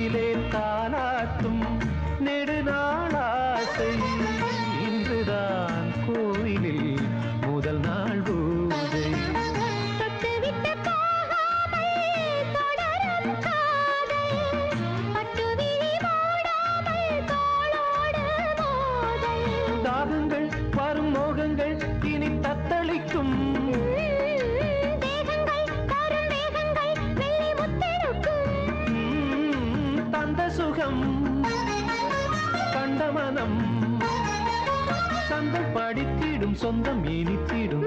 കാറ്റിലെ താനാട്ടും மனம் சந்தம் படித்திடும் சொந்தம் இனித்திடும்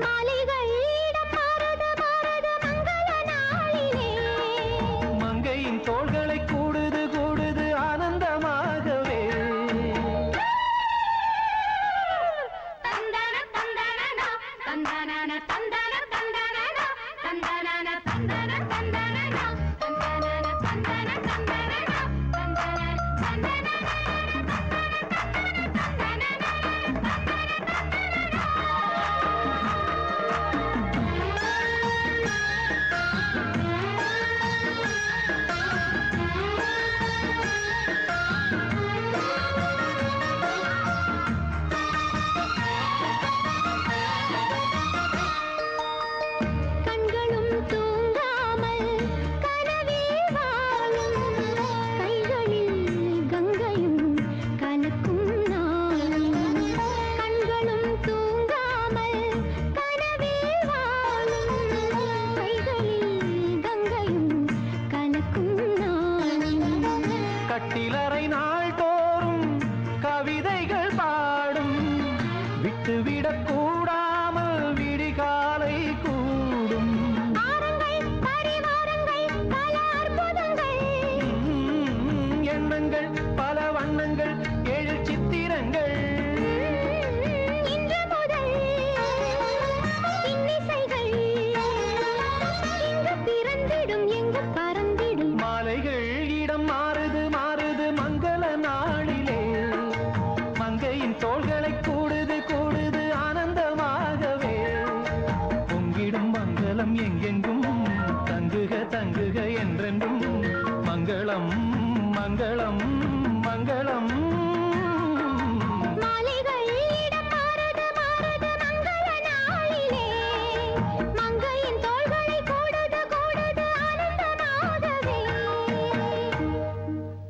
மங்களம் மங்களம்.